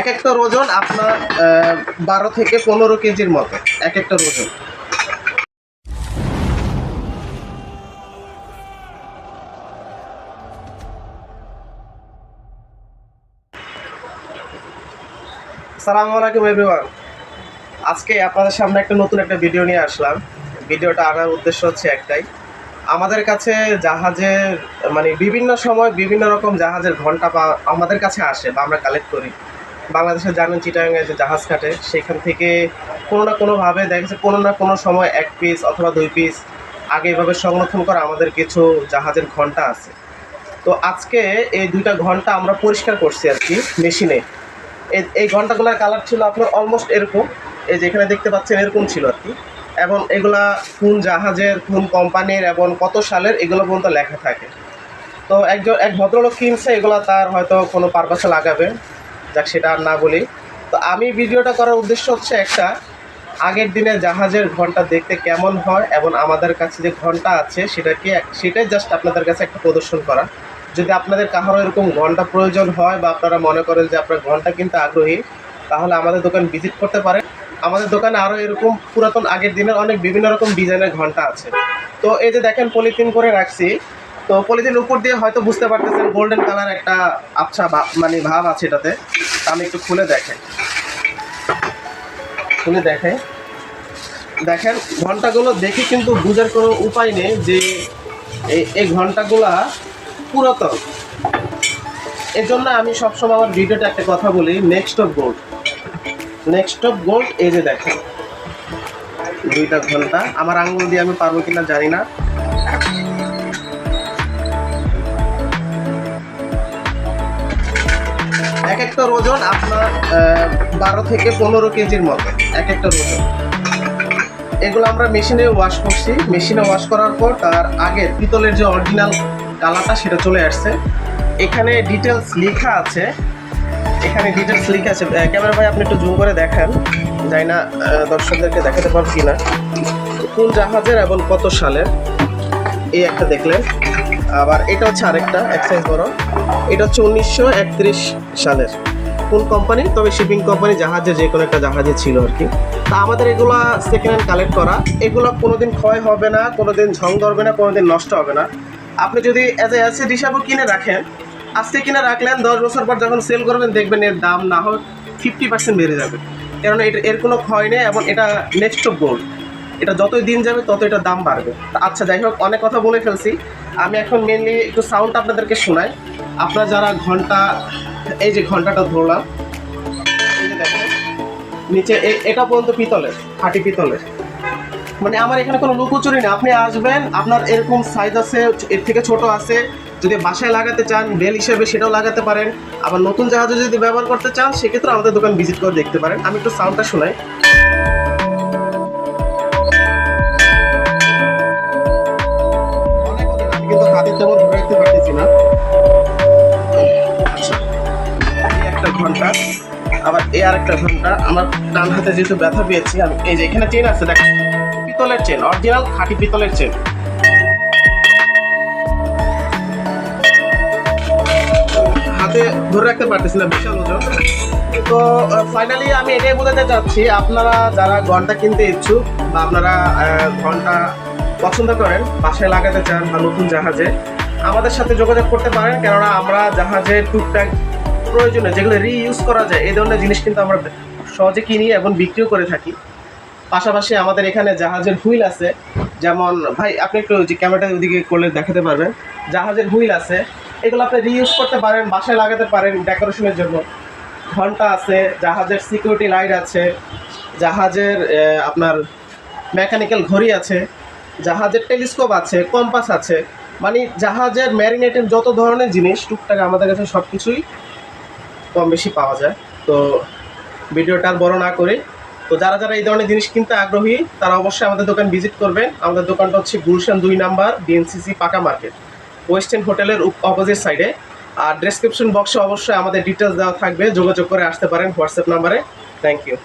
এক একটা ওজন আপনার বারো থেকে পনেরো কেজির মতো এক একটা ওজন। সালামু আলাইকুম এভরিওয়ান আজকে আপনাদের সামনে একটা নতুন একটা ভিডিও নিয়ে আসলাম। ভিডিওটা আনার উদ্দেশ্য হচ্ছে একটাই। আমাদের কাছে জাহাজের মানে বিভিন্ন সময় বিভিন্ন রকম জাহাজের ঘণ্টা আমাদের কাছে আসে বা আমরা কালেক্ট করি। বাংলাদেশে জানেন চিটাগাঙে যে জাহাজ কাটে, সেখান থেকে কোনো না কোনোভাবে দেখা যাচ্ছে কোনো না কোনো সময় এক পিস অথবা দুই পিস আগে এভাবে সংরক্ষণ করা আমাদের কিছু জাহাজের ঘণ্টা আছে। তো আজকে এই দুইটা ঘণ্টা আমরা পরিষ্কার করছি আর কি মেশিনে। এই- ঘন্টাগুলোর কালার ছিল আপনার অলমোস্ট এরকম, এই যে এখানে দেখতে পাচ্ছেন এরকম ছিল আর কি। এবং এগুলা কোন জাহাজের, কোন কোম্পানির এবং কত সালের, এগুলো পর্যন্ত লেখা থাকে। তো একজন, এক ভদ্রলোক কিনছে, এগুলো তার হয়তো কোনো পারপাসে লাগাবে। যাক, সেটা আর না বলি। তো আমি ভিডিওটা করার উদ্দেশ্য হচ্ছে একটা, আগের দিনে জাহাজের ঘণ্টা দেখতে কেমন হয় এবং আমাদের কাছে যে ঘণ্টা আছে, সেটাকে সেটাই জাস্ট আপনাদের কাছে একটা প্রদর্শন করা। যদি আপনাদের কাহারও এরকম ঘণ্টা প্রয়োজন হয় বা আপনারা মনে করেন যে আপনার ঘণ্টা কিনতে আগ্রহী, তাহলে আমাদের দোকান ভিজিট করতে পারেন। আমাদের দোকানে আরও এরকম পুরাতন আগের দিনের অনেক বিভিন্ন রকম ডিজাইনের ঘণ্টা আছে। তো এই যে দেখেন, পলিথিন করে রাখছি। তো পলিথিন উপর দিয়ে হয়তো বুঝতে পারতেছেন গোল্ডেন কালার একটা আবছা ভাব মানে ভাব আছে এটাতে। আমি একটু খুলে দেখেন খুলে দেখে। দেখেন, ঘন্টাগুলো দেখে কিন্তু বোঝার কোনো উপায় নেই যে এই ঘন্টাগুলা পুরাতন। এর জন্য আমি সবসময় আমার ভিডিওতে একটা কথা বলি next of gold next of gold এই যে দেখেন। দুইটা ঘণ্টা। আমার আঙুল দিয়ে আমি পারব কিনা জানি না। এক একটা ওজন আপনার বারো থেকে পনেরো কেজির মতো, এক একটা ওজন। এগুলো আমরা মেশিনে ওয়াশ করছি। মেশিনে ওয়াশ করার পর তার আগে পিতলের যে অরিজিনাল কালারটা সেটা চলে আসছে। এখানে ডিটেলস লেখা আছে। এখানে ডিটেলস লেখা আছে। ক্যামেরা ভাই, আপনি একটু জুম করে দেখান। যাই না দর্শকদেরকে দেখাতে পারব কি না কোন জাহাজের এবং কত সালের? এই একটা দেখলেন। আবার এটা হচ্ছে আরেকটা, এক সাইজ বড়। এটা হচ্ছে উনিশশো একত্রিশ সালের কোন কোম্পানি তবে শিপিং কোম্পানি জাহাজে, যে কোনো একটা জাহাজে ছিল আর কি। তা আমাদের এগুলা সেকেন্ড হ্যান্ড কালেক্ট করা, এগুলো কোনোদিন ক্ষয় হবে না, কোনোদিন ঝং ধরবে না, কোনোদিন নষ্ট হবে না। আপনি যদি অ্যাজ এ অ্যাসিড হিসাবেও কিনে রাখেন, আজকে কিনে রাখলেন, দশ বছর পর যখন সেল করবেন, দেখবেন এর দাম না হোক ফিফটি পার্সেন্ট বেড়ে যাবে। কারণ এটা এর কোনো ক্ষয় নেই এবং এটা নেক্সট অফ গোল্ড এটা যতই দিন যাবে তত এটা দাম বাড়বে। আচ্ছা যাই হোক, অনেক কথা বলে ফেলছি। আমি এখন মেনলি একটু সাউন্ড আপনাদেরকে শোনাই। আপনারা যারা ঘণ্টা, এই যে ঘন্টাটা ধরলাম নিচে এটা পর্যন্ত পিতলের, খাঁটি পিতলের। মানে আমার এখানে কোনো লুকোচুরি না আপনি আসবেন, আপনার এরকম সাইজ আছে, এর থেকে ছোট আছে। যদি বাসায় লাগাতে চান, বেল হিসেবে সেটাও লাগাতে পারেন। আবার নতুন জাহাজে যদি ব্যবহার করতে চান, সেক্ষেত্রে আমাদের দোকান ভিজিট করে দেখতে পারেন। আমি একটু সাউন্ডটা শোনাই। কিন্তু হাতে তেমন ধরে রাখতে পারতেছি না। এই আরেকটা ঘণ্টা আমার ডান হাতে যেহেতু ব্যথা পেয়েছি, আমি এই যে এখানে চেন আছে, দেখ, পিতলের চেন অরিজিনাল খাঁটি পিতলের চেন হাতে ধরে রাখতে পারতেছি না, বিশাল ওজন। তো ফাইনালি আমি এটাই বোঝাতে চাচ্ছি, আপনারা যারা ঘণ্টা কিনতে ইচ্ছুক বা আপনারা ঘণ্টা পছন্দ করেন, বাসায় লাগাতে চান বা নতুন জাহাজে, আমাদের সাথে যোগাযোগ করতে পারেন, কেননা আমরা জাহাজে টুকটাক প্রয়োজনে যেগুলো রিইউজ করা যায়, এই ধরনের জিনিস কিন্তু আমরা সহজে কিনি এবং বিক্রিও করে থাকি। পাশাপাশি আমাদের এখানে জাহাজের হুইল আছে। যেমন, ভাই, আপনি একটু যে ক্যামেরাটা ওদিকে করলে দেখাতে পারবেন। জাহাজের হুইল আছে। এগুলো আপনি রিইউজ করতে পারেন, বাসায় লাগাতে পারেন ডেকোরেশনের জন্য। ঘণ্টা আছে, জাহাজের সিকিউরিটি লাইট আছে, জাহাজের আপনার মেকানিক্যাল ঘড়ি আছে, জাহাজের টেলিস্কোপ আছে কম্পাস আছে। মানে জাহাজের ম্যারিনেটের যত ধরনের জিনিস, টুকটাক আমাদের কাছে সব কিছুই কম বেশি পাওয়া যায়। তো ভিডিওটা আর বড় না করে, তো যারা যারা এই ধরনের জিনিস কিনতে আগ্রহী, তারা অবশ্যই আমাদের দোকান ভিজিট করবেন। আমাদের দোকানটা হচ্ছে গুলশান দুই নাম্বার বিএনসিসি পাকা মার্কেট। ওয়েস্টার্ন হোটেলের অপোজিট সাইডে আর ডেসক্রিপশন বক্সে অবশ্যই আমাদের ডিটেলস দেওয়া থাকবে। যোগাযোগ করে আসতে পারেন হোয়াটসঅ্যাপ নাম্বারে থ্যাংক ইউ